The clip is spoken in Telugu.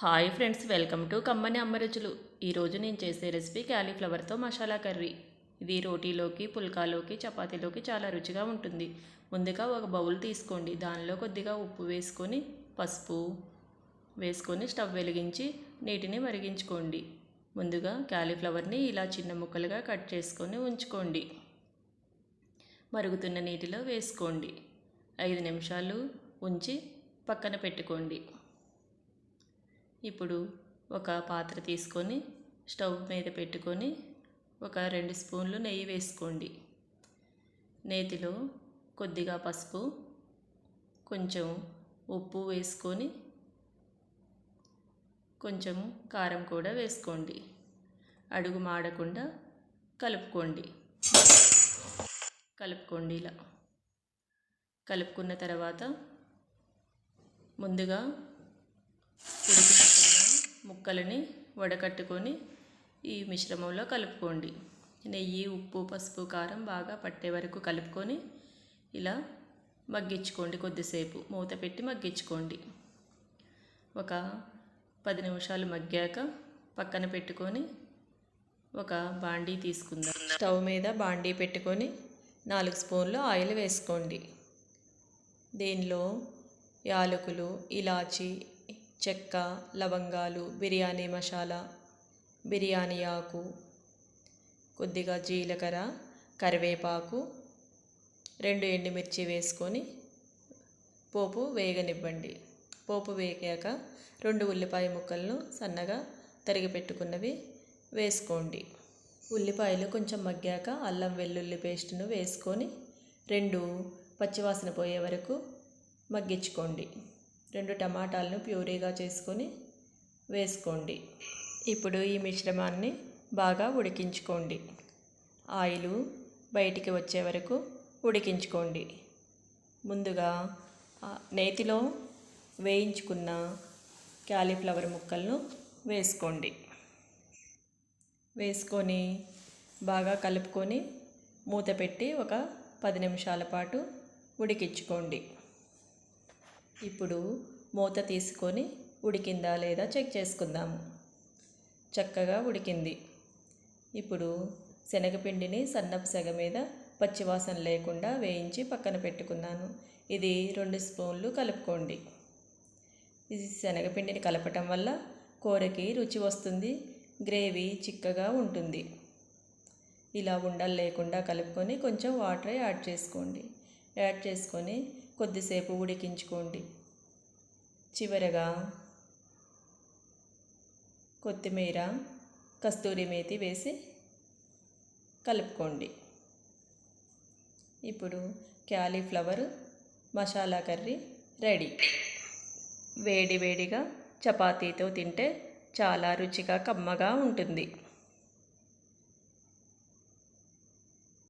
హాయ్ ఫ్రెండ్స్ వెల్కమ్ టు కమ్మని అమ్మ రుచులు. ఈరోజు నేను చేసే రెసిపీ క్యాలీఫ్లవర్తో మసాలా కర్రీ. ఇది రోటీలోకి పుల్కాలోకి చపాతీలోకి చాలా రుచిగా ఉంటుంది. ముందుగా ఒక బౌల్ తీసుకోండి. దానిలో కొద్దిగా ఉప్పు వేసుకొని పసుపు వేసుకొని స్టవ్ వెలిగించి నీటిని మరిగించుకోండి. ముందుగా క్యాలీఫ్లవర్ని ఇలా చిన్న ముక్కలుగా కట్ చేసుకొని ఉంచుకోండి. మరుగుతున్న నీటిలో వేసుకోండి. ఐదు నిమిషాలు ఉంచి పక్కన పెట్టుకోండి. ఇప్పుడు ఒక పాత్ర తీసుకొని స్టవ్ మీద పెట్టుకొని ఒక రెండు స్పూన్లు నెయ్యి వేసుకోండి. నేతిలో కొద్దిగా పసుపు కొంచెం ఉప్పు వేసుకొని కొంచెం కారం కూడా వేసుకోండి. అడుగు మాడకుండా కలుపుకోండి. కలుపుకోండి ఇలా. కలుపుకున్న తర్వాత ముందుగా ఉడికి ముక్కలని వడకట్టుకొని ఈ మిశ్రమంలో కలుపుకోండి. నెయ్యి ఉప్పు పసుపు కారం బాగా పట్టే వరకు కలుపుకొని ఇలా మగ్గించుకోండి కొద్దిసేపు. మూత పెట్టి మగ్గించుకోండి. ఒక పది నిమిషాలు మగ్గాక పక్కన పెట్టుకొని ఒక బాండీ తీసుకుందాం. స్టవ్ మీద బాండీ పెట్టుకొని నాలుగు స్పూన్లు ఆయిల్ వేసుకోండి. దీనిలో? యాలకులు ఇలాచి చెక్క లవంగాలు బిర్యానీ మసాలా బిర్యానీ ఆకు కొద్దిగా జీలకర్ర కరివేపాకు రెండు ఎండుమిర్చి వేసుకొని పోపు వేగనివ్వండి. పోపు వేగాక రెండు ఉల్లిపాయ ముక్కలను సన్నగా తరిగి పెట్టుకున్నవి వేసుకోండి. ఉల్లిపాయలు కొంచెం మగ్గాక అల్లం వెల్లుల్లి పేస్టును వేసుకొని రెండు పచ్చివాసన పోయే వరకు మగ్గించుకోండి. రెండు టమాటాలను ప్యూరీగా చేసుకొని వేసుకోండి. ఇప్పుడు ఈ మిశ్రమాన్ని బాగా ఉడికించుకోండి. ఆయిల్ బయటికి వచ్చే వరకు ఉడికించుకోండి. ముందుగా నేతిలో వేయించుకున్న క్యాలీఫ్లవర్ ముక్కలను వేసుకోండి. వేసుకొని బాగా కలుపుకొని మూత పెట్టి ఒక పది నిమిషాల పాటు ఉడికించుకోండి. ఇప్పుడు మూత తీసుకొని ఉడికిందా లేదా చెక్ చేసుకుందాము చక్కగా ఉడికింది. ఇప్పుడు శనగపిండిని సన్నపు సెగ మీద పచ్చివాసన లేకుండా వేయించి పక్కన పెట్టుకున్నాను. ఇది రెండు స్పూన్లు కలుపుకోండి. ఇది శనగపిండిని కలపటం వల్ల కూరకి రుచి వస్తుంది గ్రేవీ చిక్కగా ఉంటుంది. ఇలా ఉండలు లేకుండా కలుపుకొని కొంచెం వాటర్ యాడ్ చేసుకోండి. యాడ్ చేసుకొని కొద్దిసేపు ఉడికించుకోండి. చివరగా కొత్తిమీర కస్తూరి మేతి వేసి కలుపుకోండి. ఇప్పుడు క్యాలీఫ్లవర్ మసాలా కర్రీ రెడీ. వేడి వేడిగా చపాతీతో తింటే చాలా రుచిగా కమ్మగా ఉంటుంది.